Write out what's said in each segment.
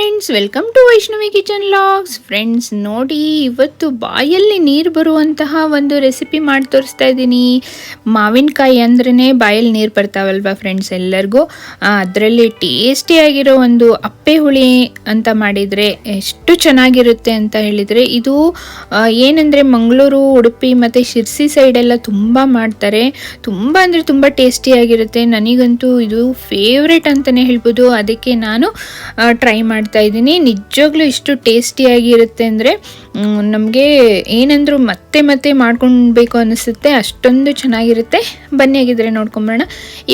Friends welcome to Vaishnavi kitchen vlogs friends ನೋಡಿ, ಇವತ್ತು ಬಾಯಲ್ಲಿ ನೀರು ಬರುವಂತಹ ಒಂದು ರೆಸಿಪಿ ಮಾಡಿ ತೋರಿಸ್ತಾ ಇದ್ದೀನಿ. ಮಾವಿನಕಾಯಿ ಅಂದ್ರೇ ಬಾಯಲ್ಲಿ ನೀರು ಬರ್ತಾವಲ್ವಾ ಫ್ರೆಂಡ್ಸ್ ಎಲ್ಲರಿಗೂ? ಅದರಲ್ಲಿ ಟೇಸ್ಟಿಯಾಗಿರೋ ಒಂದು ಅಪ್ಪೆ ಹುಳಿ ಅಂತ ಮಾಡಿದರೆ ಎಷ್ಟು ಚೆನ್ನಾಗಿರುತ್ತೆ ಅಂತ ಹೇಳಿದರೆ, ಇದು ಏನಂದರೆ ಮಂಗಳೂರು, ಉಡುಪಿ ಮತ್ತು ಶಿರ್ಸಿ ಸೈಡೆಲ್ಲ ತುಂಬ ಮಾಡ್ತಾರೆ. ತುಂಬ ಅಂದರೆ ತುಂಬ ಟೇಸ್ಟಿಯಾಗಿರುತ್ತೆ ನನಗಂತೂ ಇದು ಫೇವ್ರೆಟ್ ಅಂತಲೇ ಹೇಳ್ಬೋದು. ಅದಕ್ಕೆ ನಾನು ಟ್ರೈ ಮಾಡ್ತಾ ಇದ್ದೀನಿ. ನಿಜವಾಗ್ಲೂ ಇಷ್ಟು ಟೇಸ್ಟಿಯಾಗಿರುತ್ತೆ ಅಂದರೆ ನಮಗೆ ಏನಂದ್ರು ಮತ್ತೆ ಮತ್ತೆ ಮಾಡ್ಕೊಳ್ಬೇಕು ಅನಿಸುತ್ತೆ. ಅಷ್ಟೊಂದು ಚೆನ್ನಾಗಿರುತ್ತೆ. ಬನ್ನಿ ಆಗಿದ್ರೆ ನೋಡ್ಕೊಂಬರೋಣ.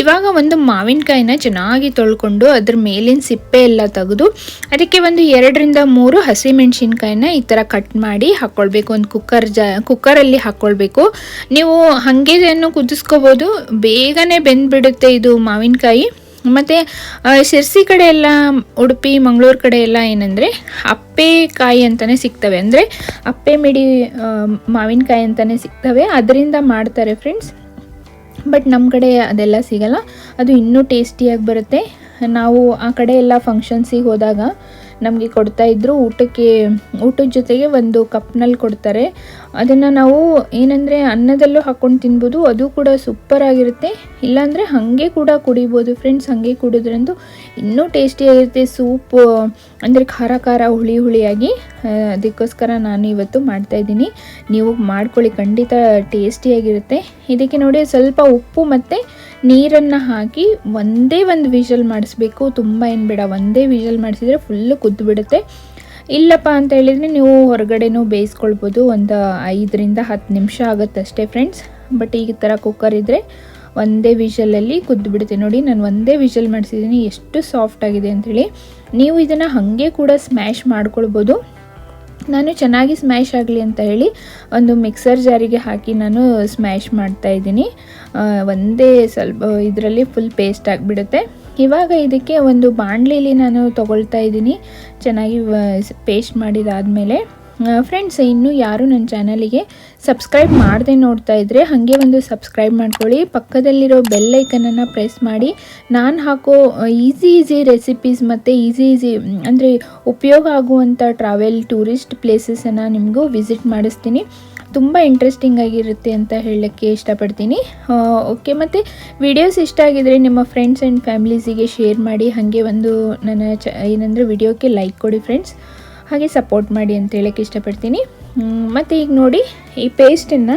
ಇವಾಗ ಒಂದು ಮಾವಿನಕಾಯಿನ ಚೆನ್ನಾಗಿ ತೊಳ್ಕೊಂಡು ಅದ್ರ ಮೇಲಿನ ಸಿಪ್ಪೆ ಎಲ್ಲ ತೆಗೆದು, ಅದಕ್ಕೆ ಒಂದು ಎರಡರಿಂದ ಮೂರು ಹಸಿಮೆಣಸಿನ್ಕಾಯಿನ ಈ ಥರ ಕಟ್ ಮಾಡಿ ಹಾಕ್ಕೊಳ್ಬೇಕು ಒಂದು ಕುಕ್ಕರ್ ಜ ಕುಕ್ಕರಲ್ಲಿ ಹಾಕ್ಕೊಳ್ಬೇಕು ನೀವು ಹಾಗೆ ಕುದಿಸ್ಕೋಬೋದು. ಬೇಗನೆ ಬೆಂದ್ಬಿಡುತ್ತೆ ಇದು ಮಾವಿನಕಾಯಿ. ಮತ್ತು ಶಿರ್ಸಿ ಕಡೆ ಎಲ್ಲ, ಉಡುಪಿ, ಮಂಗಳೂರು ಕಡೆ ಎಲ್ಲ ಏನಂದರೆ ಅಪ್ಪೆಕಾಯಿ ಅಂತಲೇ ಸಿಗ್ತವೆ. ಅಂದರೆ, ಅಪ್ಪೆ ಮಿಡಿ ಮಾವಿನಕಾಯಿ ಅಂತಲೇ ಸಿಗ್ತವೆ. ಅದರಿಂದ ಮಾಡ್ತಾರೆ ಫ್ರೆಂಡ್ಸ್ ಬಟ್ ನಮ್ಮ ಕಡೆ ಅದೆಲ್ಲ ಸಿಗಲ್ಲ. ಅದು ಇನ್ನೂ ಟೇಸ್ಟಿಯಾಗಿ ಬರುತ್ತೆ. ನಾವು ಆ ಕಡೆ ಎಲ್ಲ ಫಂಕ್ಷನ್ಸಿಗೆ ಹೋದಾಗ ನಮಗೆ ಕೊಡ್ತಾ ಇದ್ದರು ಊಟಕ್ಕೆ, ಊಟದ ಜೊತೆಗೆ ಒಂದು ಕಪ್ನಲ್ಲಿ ಕೊಡ್ತಾರೆ. ಅದನ್ನು ನಾವು ಏನಂದರೆ ಅನ್ನದಲ್ಲೂ ಹಾಕ್ಕೊಂಡು ತಿನ್ಬೋದು. ಅದು ಕೂಡ ಸೂಪರ್ ಆಗಿರುತ್ತೆ. ಇಲ್ಲಾಂದರೆ ಹಾಗೆ ಕೂಡ ಕುಡಿಬೋದು. ಫ್ರೆಂಡ್ಸ್ ಹಾಗೆ ಕುಡಿದ್ರಂತೂ ಇನ್ನೂ ಟೇಸ್ಟಿಯಾಗಿರುತ್ತೆ ಸೂಪ್ ಅಂದರೆ ಖಾರ ಖಾರ, ಹುಳಿ ಹುಳಿಯಾಗಿ. ಅದಕ್ಕೋಸ್ಕರ ನಾನು ಇವತ್ತು ಮಾಡ್ತಾಯಿದ್ದೀನಿ ನೀವು ಮಾಡ್ಕೊಳ್ಳಿ. ಖಂಡಿತ ಟೇಸ್ಟಿಯಾಗಿರುತ್ತೆ ಇದಕ್ಕೆ ನೋಡಿ ಸ್ವಲ್ಪ ಉಪ್ಪು ಮತ್ತು ನೀರನ್ನು ಹಾಕಿ ಒಂದೇ ಒಂದು ವಿಷಲ್ ಮಾಡಿಸ್ಬೇಕು. ತುಂಬ ಏನು ಬೇಡ, ಒಂದೇ ವಿಷಲ್ ಮಾಡಿಸಿದ್ರೆ ಫುಲ್ಲು ಕುದ್ದುಬಿಡುತ್ತೆ. ಇಲ್ಲಪ್ಪ ಅಂತ ಹೇಳಿದರೆ ನೀವು ಹೊರಗಡೆನೂ ಬೇಯಿಸ್ಕೊಳ್ಬೋದು. ಒಂದು ಐದರಿಂದ ಹತ್ತು ನಿಮಿಷ ಆಗುತ್ತೆ ಅಷ್ಟೇ ಫ್ರೆಂಡ್ಸ್ ಬಟ್ ಈ ಥರ ಕುಕ್ಕರ್ ಇದ್ದರೆ ಒಂದೇ ವಿಷಲಲ್ಲಿ ಕುದ್ದು ಬಿಡುತ್ತೆ ನೋಡಿ, ನಾನು ಒಂದೇ ವಿಷಲ್ ಮಾಡಿಸಿದ್ದೀನಿ ಎಷ್ಟು ಸಾಫ್ಟ್ ಆಗಿದೆ ಅಂಥೇಳಿ ನೀವು ಇದನ್ನು ಹಾಗೆ ಕೂಡ ಸ್ಮ್ಯಾಶ್ ಮಾಡ್ಕೊಳ್ಬೋದು. ನಾನು ಚೆನ್ನಾಗಿ ಸ್ಮ್ಯಾಶ್ ಆಗಲಿ ಅಂತ ಹೇಳಿ ಒಂದು ಮಿಕ್ಸರ್ ಜಾರಿಗೆ ಹಾಕಿ ನಾನು ಸ್ಮ್ಯಾಶ್ ಮಾಡ್ತಾ ಇದ್ದೀನಿ. ಒಂದೇ ಸ್ವಲ್ಪ ಇದರಲ್ಲಿ ಫುಲ್ ಪೇಸ್ಟ್ ಆಗಿಬಿಡುತ್ತೆ. ಇವಾಗ ಇದಕ್ಕೆ ಒಂದು ಬಾಣಲಿಲಿ ನಾನು ತೊಗೊಳ್ತಾ ಇದ್ದೀನಿ. ಚೆನ್ನಾಗಿ ಪೇಸ್ಟ್ ಮಾಡಿದಾದಮೇಲೆ. ಫ್ರೆಂಡ್ಸ್ ಇನ್ನೂ ಯಾರು ನನ್ನ ಚಾನಲಿಗೆ ಸಬ್ಸ್ಕ್ರೈಬ್ ಮಾಡದೆ ನೋಡ್ತಾ ಇದ್ದರೆ ಹಾಗೆ ಒಂದು ಸಬ್ಸ್ಕ್ರೈಬ್ ಮಾಡ್ಕೊಳ್ಳಿ. ಪಕ್ಕದಲ್ಲಿರೋ ಬೆಲ್ ಐಕನನ್ನು ಪ್ರೆಸ್ ಮಾಡಿ. ನಾನು ಹಾಕೋ ಈಸಿ ಈಸಿ ರೆಸಿಪೀಸ್ ಮತ್ತು ಈಸಿ ಈಸಿ ಅಂದರೆ ಉಪಯೋಗ ಆಗುವಂಥ ಟ್ರಾವೆಲ್ ಟೂರಿಸ್ಟ್ ಪ್ಲೇಸಸನ್ನು ನಿಮಗೂ ವಿಸಿಟ್ ಮಾಡಿಸ್ತೀನಿ. ತುಂಬ ಇಂಟ್ರೆಸ್ಟಿಂಗ್ ಆಗಿರುತ್ತೆ ಅಂತ ಹೇಳೋಕ್ಕೆ ಇಷ್ಟಪಡ್ತೀನಿ. ಓಕೆ ಮತ್ತು ವಿಡಿಯೋಸ್ ಇಷ್ಟ ಆಗಿದರೆ ನಿಮ್ಮ ಫ್ರೆಂಡ್ಸ್ ಆ್ಯಂಡ್ ಫ್ಯಾಮಿಲೀಸಿಗೆ ಶೇರ್ ಮಾಡಿ. ಹಾಗೆ ಒಂದು ನನ್ನ ಚ ಏನಂದರೆ ವಿಡಿಯೋಕ್ಕೆ ಲೈಕ್ ಕೊಡಿ ಫ್ರೆಂಡ್ಸ್ ಹಾಗೆ ಸಪೋರ್ಟ್ ಮಾಡಿ ಅಂತ ಹೇಳೋಕ್ಕೆ ಇಷ್ಟಪಡ್ತೀನಿ. ಮತ್ತು ಈಗ ನೋಡಿ, ಈ ಪೇಸ್ಟನ್ನು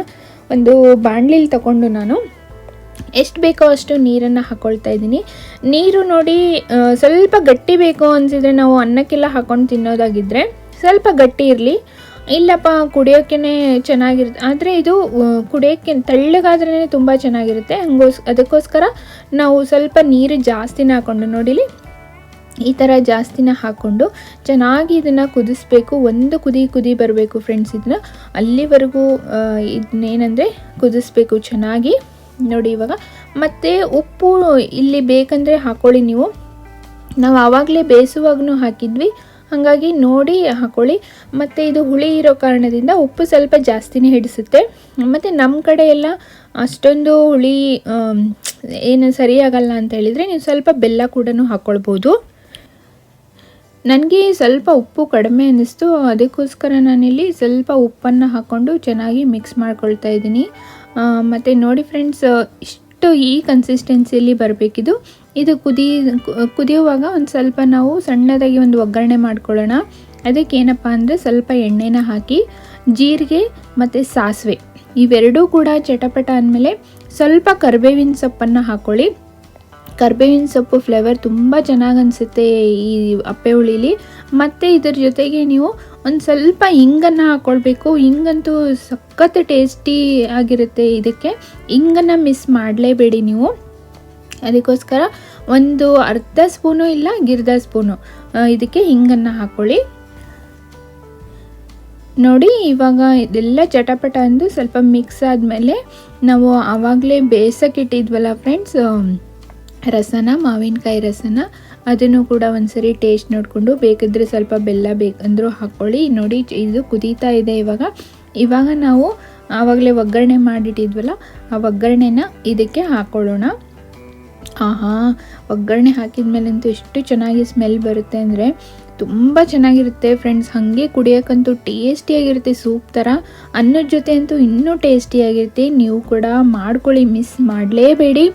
ಒಂದು ಬಾಣಲಿಲಿ ತಗೊಂಡು ನಾನು ಎಷ್ಟು ಬೇಕೋ ಅಷ್ಟು ನೀರನ್ನು ಹಾಕ್ಕೊಳ್ತಾ ಇದ್ದೀನಿ. ನೀರು ನೋಡಿ ಸ್ವಲ್ಪ ಗಟ್ಟಿ ಬೇಕು ಅನಿಸಿದರೆ ನಾವು ಅನ್ನಕ್ಕೆಲ್ಲ ಹಾಕ್ಕೊಂಡು ತಿನ್ನೋದಾಗಿದ್ದರೆ ಸ್ವಲ್ಪ ಗಟ್ಟಿ ಇರಲಿ. ಇಲ್ಲಪ್ಪ ಕುಡಿಯೋಕ್ಕೇ ಚೆನ್ನಾಗಿರುತ್ತೆ ಆದರೆ ಇದು ಕುಡಿಯೋಕ್ಕೆ ತಳ್ಳಗಾದ್ರೇ ತುಂಬ ಚೆನ್ನಾಗಿರುತ್ತೆ. ಹಂಗೋಸ್, ಅದಕ್ಕೋಸ್ಕರ ನಾವು ಸ್ವಲ್ಪ ನೀರು ಜಾಸ್ತಿನೇ ಹಾಕ್ಕೊಂಡು ನೋಡಿಲಿ. ಈ ಥರ ಜಾಸ್ತಿನ ಹಾಕ್ಕೊಂಡು ಚೆನ್ನಾಗಿ ಇದನ್ನು ಕುದಿಸ್ಬೇಕು. ಒಂದು ಕುದಿ ಕುದಿ ಬರಬೇಕು ಫ್ರೆಂಡ್ಸ್ ಇದನ್ನ. ಅಲ್ಲಿವರೆಗೂ ಇದನ್ನೇನೆಂದರೆ ಕುದಿಸ್ಬೇಕು ಚೆನ್ನಾಗಿ. ನೋಡಿ ಇವಾಗ. ಮತ್ತು ಉಪ್ಪು ಇಲ್ಲಿ ಬೇಕಂದರೆ ಹಾಕ್ಕೊಳ್ಳಿ ನೀವು. ನಾವು ಆವಾಗಲೇ ಬೇಯಿಸುವಾಗೂ ಹಾಕಿದ್ವಿ. ಹಾಗಾಗಿ ನೋಡಿ ಹಾಕ್ಕೊಳ್ಳಿ ಮತ್ತು ಇದು ಹುಳಿ ಇರೋ ಕಾರಣದಿಂದ ಉಪ್ಪು ಸ್ವಲ್ಪ ಜಾಸ್ತಿನೇ ಹಿಡಿಸುತ್ತೆ. ಮತ್ತು ನಮ್ಮ ಕಡೆ ಅಷ್ಟೊಂದು ಹುಳಿ ಏನು ಸರಿಯಾಗಲ್ಲ ಅಂತ ಹೇಳಿದರೆ ನೀವು ಸ್ವಲ್ಪ ಬೆಲ್ಲ ಕೂಡ ಹಾಕ್ಕೊಳ್ಬೋದು ನನಗೆ ಸ್ವಲ್ಪ ಉಪ್ಪು ಕಡಿಮೆ ಅನ್ನಿಸ್ತು, ಅದಕ್ಕೋಸ್ಕರ ನಾನಿಲ್ಲಿ ಸ್ವಲ್ಪ ಉಪ್ಪನ್ನು ಹಾಕ್ಕೊಂಡು ಚೆನ್ನಾಗಿ ಮಿಕ್ಸ್ ಮಾಡ್ಕೊಳ್ತಾ ಇದ್ದೀನಿ. ಮತ್ತು ನೋಡಿ ಫ್ರೆಂಡ್ಸ್ ಇಷ್ಟು ಈ ಕನ್ಸಿಸ್ಟೆನ್ಸಿಯಲ್ಲಿ ಬರಬೇಕಿದು. ಇದು ಕುದಿ, ಕುದಿಯುವಾಗ ಒಂದು ಸ್ವಲ್ಪ ನಾವು ಸಣ್ಣದಾಗಿ ಒಂದು ಒಗ್ಗರಣೆ ಮಾಡ್ಕೊಳ್ಳೋಣ. ಅದಕ್ಕೆ ಏನಪ್ಪ ಅಂದರೆ ಸ್ವಲ್ಪ ಎಣ್ಣೆನ ಹಾಕಿ, ಜೀರಿಗೆ ಮತ್ತು ಸಾಸಿವೆ. ಇವೆರಡೂ ಕೂಡ ಚಟಪಟ ಅಂದಮೇಲೆ ಸ್ವಲ್ಪ ಕರಿಬೇವಿನ ಸೊಪ್ಪನ್ನು ಹಾಕ್ಕೊಳ್ಳಿ ಕರ್ಬೇವಿನ ಸೊಪ್ಪು ಫ್ಲೇವರ್ ತುಂಬ ಚೆನ್ನಾಗಿ ಅನಿಸುತ್ತೆ ಈ ಅಪ್ಪೆ ಹುಳಿಲಿ. ಮತ್ತು ಇದ್ರ ಜೊತೆಗೆ ನೀವು ಒಂದು ಸ್ವಲ್ಪ ಹಿಂಗನ್ನು ಹಾಕ್ಕೊಳ್ಬೇಕು ಹಿಂಗಂತೂ ಸಖತ್ ಟೇಸ್ಟಿ ಆಗಿರುತ್ತೆ ಇದಕ್ಕೆ. ಹಿಂಗನ್ನು ಮಿಸ್ ಮಾಡಲೇಬೇಡಿ ನೀವು. ಅದಕ್ಕೋಸ್ಕರ ಒಂದು ಅರ್ಧ ಸ್ಪೂನು ಇಲ್ಲ, ಗಿರ್ಧ ಸ್ಪೂನು ಇದಕ್ಕೆ ಹಿಂಗನ್ನು ಹಾಕ್ಕೊಳ್ಳಿ ನೋಡಿ, ಇವಾಗ ಇದೆಲ್ಲ ಚಟಪಟ ಅಂದು ಸ್ವಲ್ಪ ಮಿಕ್ಸ್ ಆದಮೇಲೆ ನಾವು ಆವಾಗಲೇ ಬೇಯಿಸೋಕ್ಕಿಟ್ಟಿದ್ವಲ್ಲ ಫ್ರೆಂಡ್ಸ್ ರಸನ, ಮಾವಿನಕಾಯಿ ರಸನ, ಅದನ್ನು ಕೂಡ ಒಂದ್ಸರಿ ಟೇಸ್ಟ್ ನೋಡಿಕೊಂಡು ಬೇಕಿದ್ರೆ ಸ್ವಲ್ಪ ಬೆಲ್ಲ ಬೇಕಂದ್ರೂ ಹಾಕ್ಕೊಳ್ಳಿ ನೋಡಿ, ಇದು ಕುದೀತಾ ಇದೆ ಇವಾಗ. ಇವಾಗ ನಾವು ಆವಾಗಲೇ ಒಗ್ಗರಣೆ ಮಾಡಿಟ್ಟಿದ್ವಲ್ಲ, ಆ ಒಗ್ಗರಣೆನ ಇದಕ್ಕೆ ಹಾಕ್ಕೊಳ್ಳೋಣ ಆಹಾ, ಒಗ್ಗರಣೆ ಹಾಕಿದ ಮೇಲಂತೂ ಎಷ್ಟು ಚೆನ್ನಾಗಿ ಸ್ಮೆಲ್ ಬರುತ್ತೆ ಅಂದರೆ ತುಂಬ ಚೆನ್ನಾಗಿರುತ್ತೆ ಫ್ರೆಂಡ್ಸ್ ಹಾಗೆ ಕುಡಿಯೋಕ್ಕಂತೂ ಟೇಸ್ಟಿಯಾಗಿರುತ್ತೆ ಸೂಪ್ ಥರ ಅನ್ನದ ಜೊತೆ ಅಂತೂ ಇನ್ನೂ ಟೇಸ್ಟಿಯಾಗಿರುತ್ತೆ ನೀವು ಕೂಡ ಮಾಡ್ಕೊಳ್ಳಿ ಮಿಸ್ ಮಾಡಲೇಬೇಡಿ.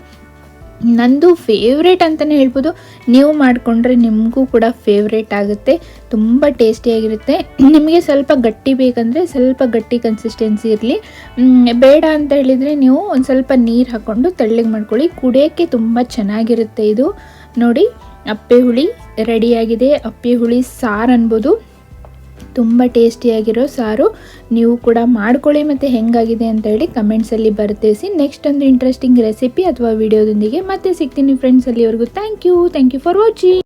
ನಂದು ಫೇವ್ರೇಟ್ ಅಂತಲೇ ಹೇಳ್ಬೋದು. ನೀವು ಮಾಡಿಕೊಂಡ್ರೆ ನಿಮಗೂ ಕೂಡ ಫೇವ್ರೇಟ್ ಆಗುತ್ತೆ. ತುಂಬ ಟೇಸ್ಟಿಯಾಗಿರುತ್ತೆ ನಿಮಗೆ ಸ್ವಲ್ಪ ಗಟ್ಟಿ ಬೇಕಂದರೆ ಸ್ವಲ್ಪ ಗಟ್ಟಿ ಕನ್ಸಿಸ್ಟೆನ್ಸಿ ಇರಲಿ. ಬೇಡ ಅಂತ ಹೇಳಿದರೆ ನೀವು ಒಂದು ಸ್ವಲ್ಪ ನೀರು ಹಾಕ್ಕೊಂಡು ತೆಳ್ಳಗೆ ಮಾಡ್ಕೊಳ್ಳಿ. ಕುಡಿಯೋಕ್ಕೆ ತುಂಬ ಚೆನ್ನಾಗಿರುತ್ತೆ ಇದು. ನೋಡಿ, ಅಪ್ಪೆ ಹುಳಿ ರೆಡಿಯಾಗಿದೆ ಅಪ್ಪೆ ಹುಳಿ ಸಾರು ಅನ್ಬೋದು. ತುಂಬ ಟೇಸ್ಟಿಯಾಗಿರೋ ಸಾರು ನೀವು ಕೂಡ ಮಾಡ್ಕೊಳ್ಳಿ ಮತ್ತು ಹೆಂಗಾಗಿದೆ ಅಂತ ಹೇಳಿ ಕಮೆಂಟ್ಸಲ್ಲಿ ಬರ್ತೇಸಿ. ನೆಕ್ಸ್ಟ್ ಒಂದು ಇಂಟ್ರೆಸ್ಟಿಂಗ್ ರೆಸಿಪಿ ಅಥವಾ ವಿಡಿಯೋದೊಂದಿಗೆ ಮತ್ತೆ ಸಿಗ್ತೀನಿ ಫ್ರೆಂಡ್ಸ್ ಅಲ್ಲಿವರೆಗೂ. Thank you thank you for watching